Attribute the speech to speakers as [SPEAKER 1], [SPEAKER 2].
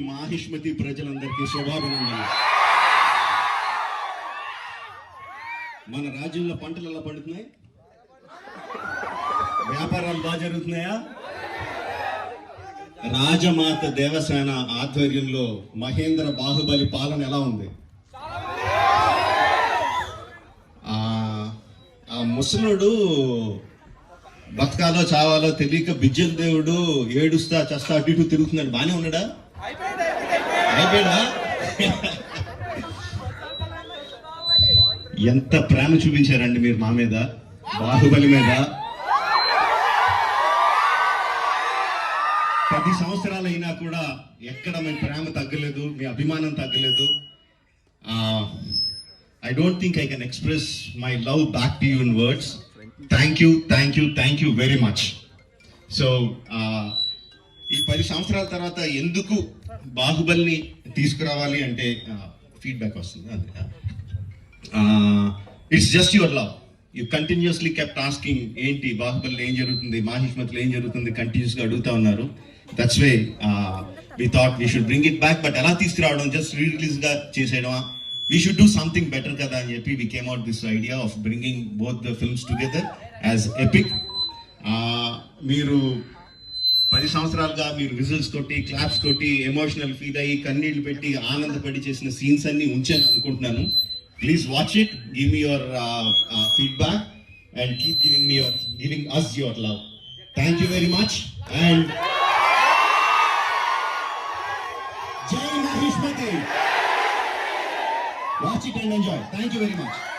[SPEAKER 1] మాహిష్మతి ప్రజలందరికీ శుభాభినందనలు. మన రాజ్యంలో పంటలు ఎలా పండుతున్నాయి? వ్యాపారాలు బాగా జరుగుతున్నాయా? రాజమాత దేవసేన ఆధ్వర్యంలో మహేంద్ర బాహుబలి పాలన ఎలా ఉంది? ఆ ముసలుడు బతకాలో చావాలో తెలియక బిజ్జన్ దేవుడు ఏడుస్తా చస్తా అటు ఇటు తిరుగుతున్నాడు బానే ఉన్నాడా? అయిపోయాడా? ఎంత ప్రేమ చూపించారండి మీరు మా మీద బాహుబలి మీద. పది సంవత్సరాలు అయినా కూడా ఎక్కడ మీ ప్రేమ తగ్గలేదు మీ అభిమానం తగ్గలేదు. I don't think I can express my love back to you in words thank you thank you thank you very much so ఈ పది సంవత్సరాల తర్వాత ఎందుకు బాహుబలిని తీసుకురావాలి అంటే ఫీడ్బ్యాక్ వస్తుంది అది it's just your love you continuously keep asking ఏంటి బాహుబలిలో ఏం జరుగుతుంది? మాహిష్మతిలో ఏం జరుగుతుంది? కంటిన్యూస్గా అడుగుతా ఉన్నారు. That's way we thought we should bring it back but ఎలా తీసుకురావడం జస్ట్ రీ రిలీజ్గా చేసేయడమా? We should do something better కదా అని చెప్పి we came out this idea of bringing both the films together as epic మీరు పది సంవత్సరాలుగా మీరు విజిల్స్ కొట్టి క్లాప్స్ కొట్టి ఎమోషనల్ ఫీల్ అయ్యి కన్నీళ్ళు పెట్టి ఆనందపడి చేసిన సీన్స్ అన్ని ఉంచాను అనుకుంటున్నాను. Please watch it give me your feedback and keep giving me your giving us your love thank you very much and జై Mahishmati Watch it and enjoy. Thank you very much.